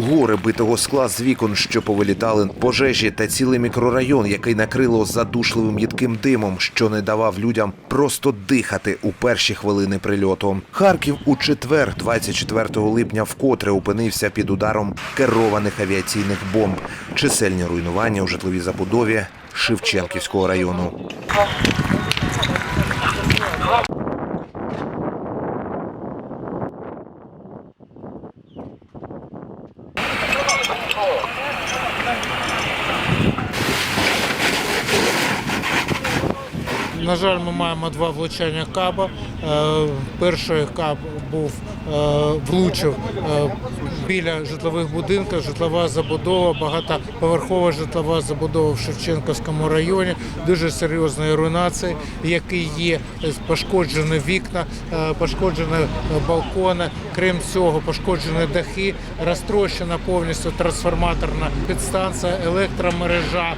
Гори битого скла з вікон, що повилітали пожежі, та цілий мікрорайон, який накрило задушливим їдким димом, що не давав людям просто дихати у перші хвилини прильоту. Харків у четвер, 24 липня, вкотре опинився під ударом керованих авіаційних бомб. Чисельні руйнування у житловій забудові Шевченківського району. На жаль, ми маємо два влучання каба. Е, Перший каб був е, влучив е, біля житлових будинків, житлова забудова, багатоповерхова житлова забудова в Шевченківському районі, дуже серйозної руйнації, які є пошкоджені вікна, пошкоджені балкони. Крім цього, пошкоджені дахи, розтрощена повністю трансформаторна підстанція, електромережа.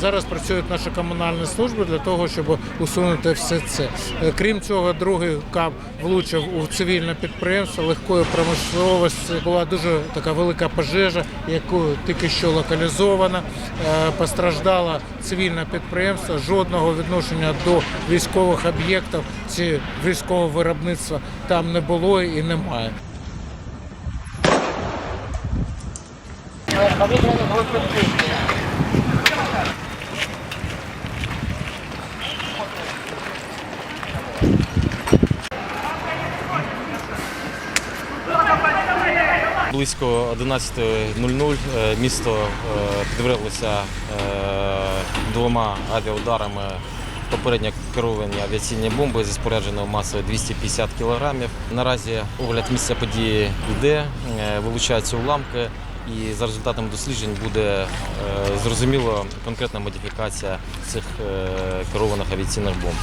Зараз працюють наші комунальні служби для того, щоб усунути все це. Крім цього, другий кап влучив у цивільне підприємство легкої промисловості. Була дуже така велика пожежа, яку тільки що локалізована. Е, Постраждало цивільне підприємство. Жодного відношення до військових об'єктів чи військового виробництва там не було і немає. Близько 11.00 е, місто е, підверглося е, двома авіаударами попередньо керовані авіаційні бомби зі спорядженою масою 250 кг. Наразі огляд місця події йде, вилучаються уламки, і за результатами досліджень буде е, зрозуміло конкретна модифікація цих е, керованих авіаційних бомб.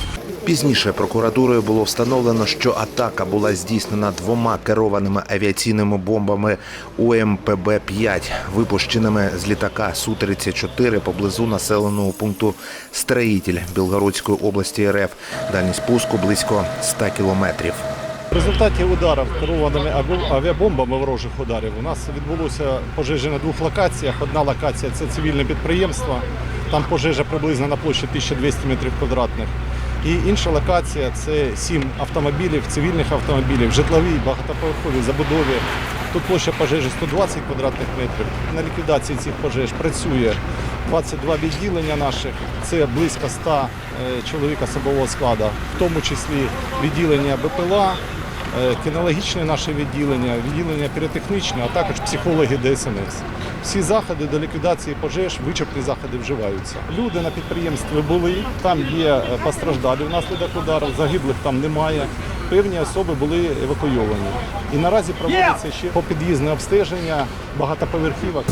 Пізніше прокуратурою було встановлено, що атака була здійснена двома керованими авіаційними бомбами УМПБ-5, випущеними з літака Су-34 поблизу населеного пункту Строїтель Білгородської області РФ. Дальність пуску близько 100 кілометрів. В результаті ударів керованими аві- авіабомбами ворожих ударів у нас відбулося пожежі на двох локаціях. Одна локація це цивільне підприємство. Там пожежа приблизно на площі 1200 метрів квадратних. І інша локація це сім автомобілів, цивільних автомобілів, житловій, багатоповерховій забудові. Тут площа пожежі 120 квадратних метрів. На ліквідації цих пожеж працює 22 відділення наших. Це близько 100 е, чоловік особового складу, в тому числі відділення БПЛА, кінологічне наше відділення, відділення піротехнічне, а також психологи ДСНС. Всі заходи до ліквідації пожеж, вичерпні заходи вживаються. Люди на підприємстві були, там є е, постраждалі внаслідок ударів, загиблих там немає. Певні особи були евакуйовані. І наразі проводиться ще попід'їзне обстеження багатоповерхівок.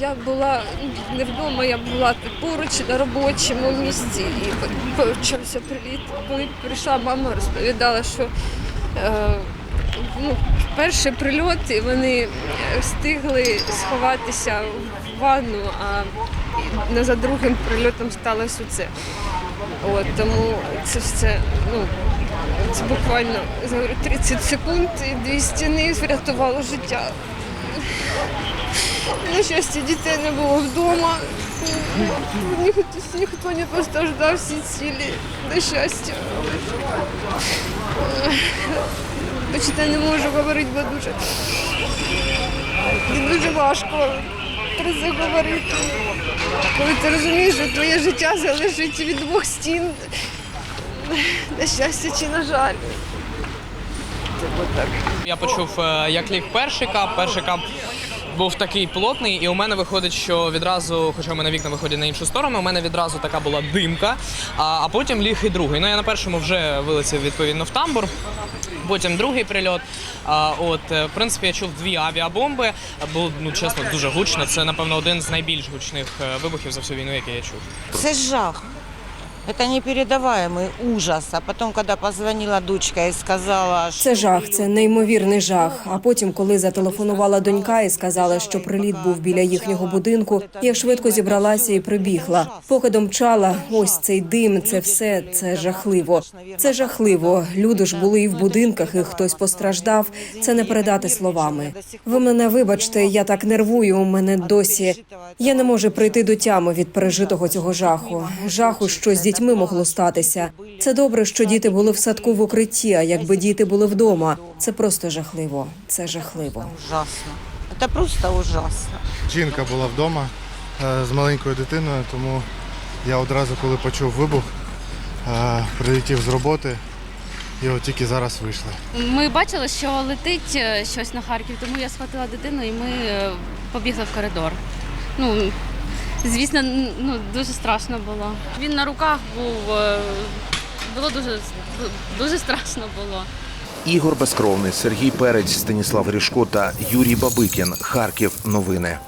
Я була не вдома, я була поруч на робочому місці і почався приліт. Коли прийшла мама, розповідала, що е, ну, перший прильот вони встигли сховатися в ванну, а не за другим прильотом сталося це. От, тому це все, ну, це буквально я говорю, 30 секунд і дві стіни врятувало життя. На щастя, дітей не було вдома. Ніхто, ніхто не постраждав, всі цілі, на щастя. Бачите, не можу говорити, бо дуже, дуже важко про це говорити. Коли ти розумієш, що твоє життя залежить від двох стін. На щастя чи на жаль. Я почув, е, як ліг перший кап. Перший кап був такий плотний, і у мене виходить, що відразу, хоча у мене вікна виходять на іншу сторону, у мене відразу така була димка, а, а потім ліг і другий. Ну я на першому вже вилетів відповідно в тамбур. Потім другий прильот. А, от, е, в принципі, я чув дві авіабомби. Було ну чесно дуже гучно. Це напевно один з найбільш гучних е, вибухів за всю війну, який я чув. Це жах. Это непередаваемый ужас. А потом, когда позвонила дочка и сказала, що Це жах, це неймовірний жах. А потім, коли зателефонувала донька і сказала, що приліт був біля їхнього будинку, я швидко зібралася і прибігла. Поки домчала, ось цей дим, це все це жахливо. Це жахливо. Люди ж були і в будинках, і хтось постраждав. Це не передати словами. Ви мене вибачте, я так нервую. У мене досі я не можу прийти до тями від пережитого цього жаху. Жаху, що з дітьми могло статися. Це добре, що діти були в садку в укритті. А якби діти були вдома, це просто жахливо. Це жахливо. ужасно. Це просто ужасно. Жінка була вдома е, з маленькою дитиною, тому я одразу, коли почув вибух, е, прилетів з роботи і от тільки зараз вийшли. Ми бачили, що летить е, щось на Харків, тому я схватила дитину і ми побігли в коридор. Ну, звісно, ну, дуже страшно було. Він на руках був, е, було дуже, дуже страшно було. Ігор Безкровний, Сергій Перець, Станіслав Рішко та Юрій Бабикін. Харків. Новини.